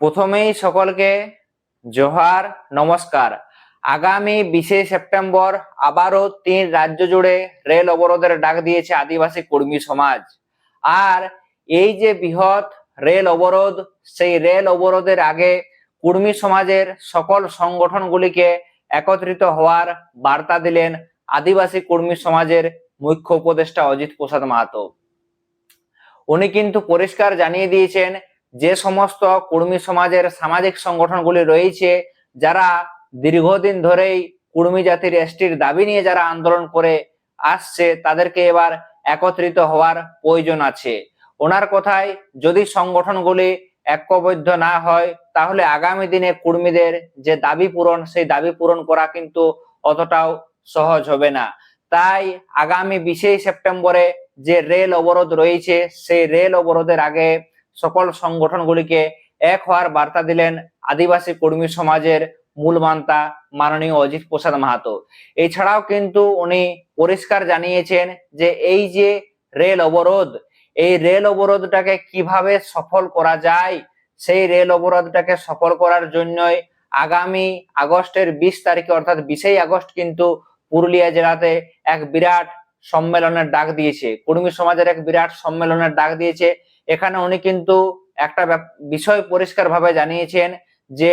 প্রথমেই সকলকে জোহার, নমস্কার। আগামী বিশে সেপ্টেম্বর আবারও তিন রাজ্য জুড়ে রেল অবরোধের ডাক দিয়েছে আদিবাসী কর্মী সমাজ। আর এই যে বৃহৎ রেল অবরোধ, সেই রেল অবরোধের আগে কর্মী সমাজের সকল সংগঠনগুলিকে একত্রিত হওয়ার বার্তা দিলেন আদিবাসী কর্মী সমাজের মুখ্য উপদেষ্টা অজিত প্রসাদ মাহাতো। উনি কিন্তু পরিষ্কার জানিয়ে দিয়েছেন যে সমস্ত কর্মী সমাজের সামাজিক সংগঠনগুলি রয়েছে, যারা দীর্ঘদিন ধরেই কর্মী জাতির এসটির দাবি নিয়ে যারা আন্দোলন করে আসছে, তাদেরকে এবার একত্রিত হওয়ার প্রয়োজন আছে। ওনার কথায় যদি সংগঠনগুলি ঐক্যবদ্ধ না হয়, তাহলে আগামী দিনে কর্মীদের যে দাবি পূরণ, সেই দাবি পূরণ করা কিন্তু অতটাও সহজ হবে না। তাই আগামী বিশে সেপ্টেম্বরে যে রেল অবরোধ রয়েছে, সেই রেল অবরোধের আগে সকল সংগঠনগুলিকে এক হওয়ার বার্তা দিলেন আদিবাসী কর্মী সমাজের মূল মান্তা মাননীয় অজিত প্রসাদ মাহাতো। এছাড়াও কিন্তু উনি পরিষ্কার জানিয়েছেন যে এই যে রেল অবরোধ, এই রেল অবরোধটাকে কীভাবে সফল করা যায়, সেই রেল অবরোধটাকে সফল করার জন্যই আগামী আগস্টের বিশ তারিখে, অর্থাৎ বিশেই আগস্ট কিন্তু পুরুলিয়া জেলাতে এক বিরাট সম্মেলনের ডাক দিয়েছে। কর্মী সমাজের এক বিরাট সম্মেলনের ডাক দিয়েছে। এখানে উনি কিন্তু একটা বিষয় পরিষ্কার ভাবে জানিয়েছেন যে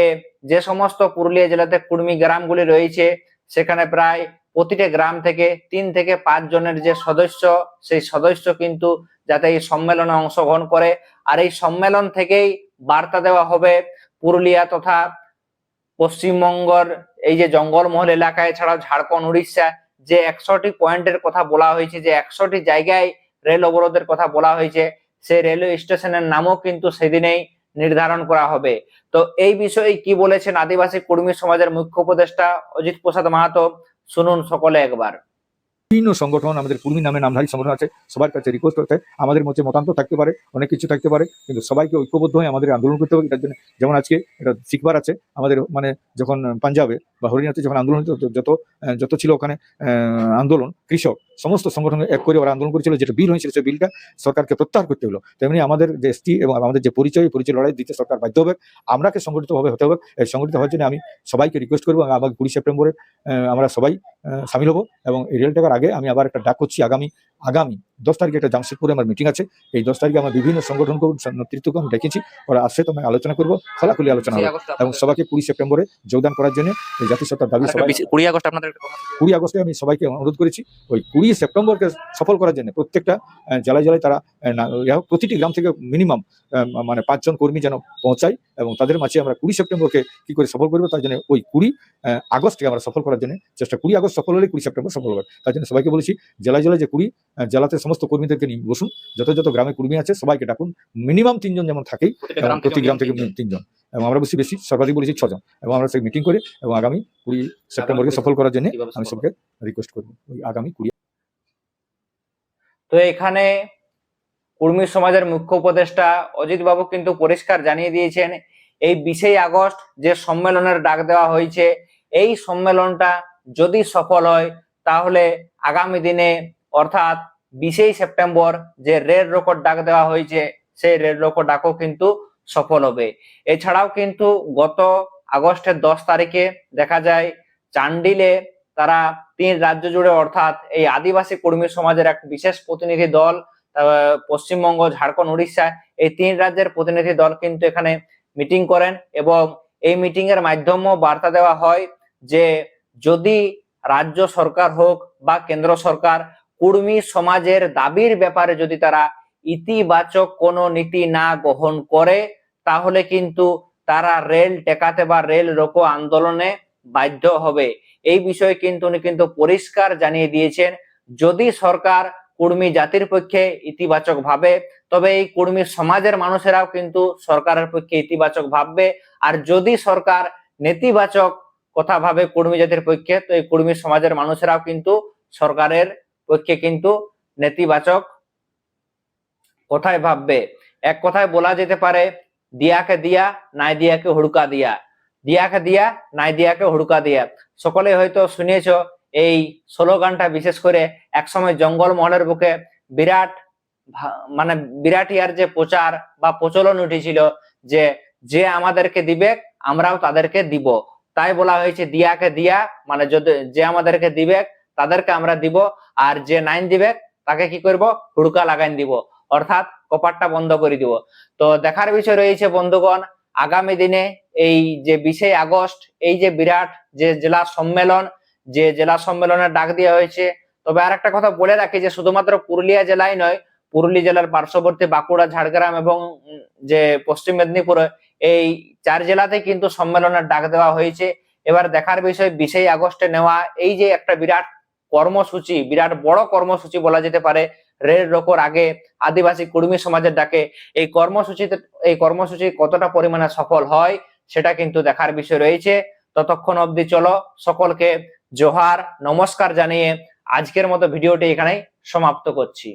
যে সমস্ত পুরুলিয়া জেলাতে কুর্মি গ্রামগুলি রয়েছে, সেখানে প্রায় প্রতিটা গ্রাম থেকে তিন থেকে পাঁচ জনের যে সদস্য, সেই সদস্য কিন্তু যাতে এই সম্মেলনে অংশগ্রহণ করে। আর এই সম্মেলন থেকেই বার্তা দেওয়া হবে পুরুলিয়া তথা পশ্চিমবঙ্গর এই যে জঙ্গলমহল এলাকায় এছাড়াও ঝাড়খণ্ড, উড়িষ্যা, যে একশোটি পয়েন্টের কথা বলা হয়েছে, যে একশোটি জায়গায় রেল অবরোধের কথা বলা হয়েছে সেই রেলওয়ে স্টেশনের নামও কিন্তু সেদিনেই নির্ধারণ করা হবে। তো এই বিষয়ে কি বলেছেন আদিবাসী কর্মী সমাজের মুখ্য উপদেষ্টা অজিত প্রসাদ মাহাতো? শুনুন সকলে একবার। বিভিন্ন সংগঠন আমাদের কর্মী নামে নামধারী সংগঠন আছে, সবার কাছে রিকোয়েস্ট করতে। আমাদের মধ্যে মতান্তর থাকতে পারে, অনেক কিছু থাকতে পারে, কিন্তু সবাইকে ঐক্যবদ্ধ হয়ে আমাদের আন্দোলন করতে হবে। এটার জন্য যেমন আজকে এটা শিখবার আছে, আমাদের মানে যখন পাঞ্জাবে বা হরিয়ানাতে যখন আন্দোলন যত যত ছিল ওখানে আন্দোলন, কৃষক সমস্ত সংগঠন এক করে ওরা আন্দোলন করেছিল, যেটা বিল হয়েছিল সেই বিলটা সরকারকে প্রত্যাহার করতে হলো। তেমনি আমাদের যে এসটি এবং আমাদের যে পরিচয় পরিচয় লড়াই দিতে সরকার বাধ্য হবে। আমরাকে সংগঠিতভাবে হতে হবে। এই সংগঠিত হওয়ার জন্য আমি সবাইকে রিকোয়েস্ট করব আমাকে কুড়ি সেপ্টেম্বরে আমরা সবাই সামিল হব। এবং এই রেল টাকার আগে আমি আবার একটা ডাক করছি আগামী আগামী দশ তারিখে একটা জামশেদপুরে আমার মিটিং আছে। এই দশ তারিখে আমার বিভিন্ন সংগঠনকে নেতৃত্বকে আমি ডেকেছি। ওরা আসছে তো আমি আলোচনা করব খোলাখুলি আলোচনা হবে। এবং সবাইকে কুড়ি সেপ্টেম্বরে যোগদান করার জন্য এই জাতীয় সরকার দাবি সবাই কুড়ি আগস্ট আপনাদের কুড়ি আগস্টে আমি সবাইকে অনুরোধ করেছি ওই কুড়ি সেপ্টেম্বরকে সফল করার জন্য প্রত্যেকটা জেলায় জেলায় তারা প্রতিটি গ্রাম থেকে মিনিমাম মানে পাঁচজন কর্মী যেন পৌঁছায় এবং তাদের মাঝে আমরা কুড়ি সেপ্টেম্বরকে কি করে সফল করব তার জন্য ওই কুড়ি আগস্টকে আমরা সফল করার জন্য চেষ্টা কুড়ি আগস্ট সফল হলে কুড়ি সেপ্টেম্বর সফল হবে। তার জন্য সবাইকে বলেছি জেলায় জেলায় যে কুড়ি জেলাতে সমস্ত কর্মীদেরকে নিয়ে বসুন। যত যত গ্রামে কর্মী আছে সবাইকে ডাকুন। মিনিমাম তিনজন যেমন থাকেই প্রতি গ্রাম থেকে তিনজন। এবং আমরা বেশি বেশি সর্বাধিক বলেছি ছজন। এবং আমরা সেই মিটিং করে এবং আগামী কুড়ি সেপ্টেম্বরকে সফল করার জন্য আমি সবকে রিকোয়েস্ট করব। ওই আগামী কুড়ি তো এখানে কর্মী সমাজের মুখ্য উপদেষ্টা অজিত বাবু কিন্তু পরিষ্কার জানিয়ে দিয়েছেন এই বিশেই আগস্ট যে সম্মেলনের ডাক দেওয়া হয়েছে এই সম্মেলনটা যদি সফল হয় তাহলে আগামী দিনে অর্থাৎ বিশেই সেপ্টেম্বর যে রেড রোকর ডাক দেওয়া হয়েছে, সেই রেড রোকর ডাকও কিন্তু সফল হবে। এছাড়াও কিন্তু গত আগস্টের দশ তারিখে দেখা যায়, চান্ডিলে তারা তিন রাজ্য জুড়ে অর্থাৎ এই আদিবাসী কর্মী সমাজের এক বিশেষ প্রতিনিধি দল পশ্চিমবঙ্গ, ঝাড়খণ্ড, উড়িষ্যা, এই তিন রাজ্যের প্রতিনিধি দল কিন্তু এখানে মিটিং করেন এবং এই মিটিং এর মাধ্যমেও বার্তা দেওয়া হয় যে যদি রাজ্য সরকার হোক বা কেন্দ্র সরকার কর্মী সমাজের দাবির ব্যাপারে যদি তারা ইতিবাচক কোনো নীতি না গ্রহণ করে, তাহলে কিন্তু তারা রেল টেকাতে বা রেল রোকো আন্দোলনে বাধ্য হবে। এই বিষয়ে কিন্তু উনি কিন্তু পরিষ্কার জানিয়ে দিয়েছেন, যদি সরকার কর্মী জাতির পক্ষে ইতিবাচক ভাবে, তবে এই কর্মী সমাজের মানুষেরাও কিন্তু সরকারের পক্ষে ইতিবাচক ভাববে। আর যদি সরকার নেতিবাচক কথা ভাবে কর্মী জাতির পক্ষে, তো এই কর্মী সমাজের মানুষেরাও কিন্তু সরকারের পক্ষে কিন্তু নেতিবাচক কথায় ভাববে। এক কথায় বলা যেতে পারে, দিয়াকে দিয়া, নাই দিয়াকে হুড়কা দিয়া। দিয়াকে দিয়া, নাই দিয়াকে হুড়কা দিয়া। সকলে হয়তো শুনিয়েছ এই স্লোগানটা বিশেষ করে একসময় জঙ্গল মহলের বুকে বিরাট মানে বিরাট ইয়ার যে প্রচার বা প্রচলন উঠেছিল যে যে আমাদেরকে দিবে, আমরাও তাদেরকে দিব। তাই বলা হয়েছে, দিয়াকে দিয়া মানে যদি যে আমাদেরকে দিবে তাদেরকে আমরা দিব আর যে নাইন দিবে তাকে কি করব? হুড়কা লাগাই দিব। অর্থাৎ কপারটা বন্ধ করে দিব। তো দেখার বিষয় রয়েছে বন্ধুগণ, আগামী দিনে এই যে বিশে আগস্ট, এই যে বিরাট যে জেলা সম্মেলন, যে জেলা সম্মেলনের ডাক দেওয়া হয়েছে, তবে আর একটা কথা বলে রাখি যে শুধুমাত্র পুরুলিয়া জেলায় নয় পুরুলিয়া জেলার পার্শ্ববর্তী বাঁকুড়া, ঝাড়গ্রাম এবং যে পশ্চিম মেদিনীপুর, এই চার জেলাতে কিন্তু সম্মেলনের ডাক দেওয়া হয়েছে। এবার দেখার বিষয় বিশে আগস্টে নেওয়া এই যে একটা বিরাট কর্মসূচি, বিরাট বড় কর্মসূচি বলা যেতে পারে। রেল রোকোর আগে আদিবাসী কুর্মী সমাজের ডাকে। এই কর্মসূচিতে, এই কর্মসূচি কতটা পরিমাণে সফল হয়, সেটা কিন্তু দেখার বিষয় রয়েছে। ততক্ষণ অবধি চলো, সকলকে জোহার, নমস্কার জানিয়ে আজকের মতো ভিডিওটি এখানেই সমাপ্ত করছি।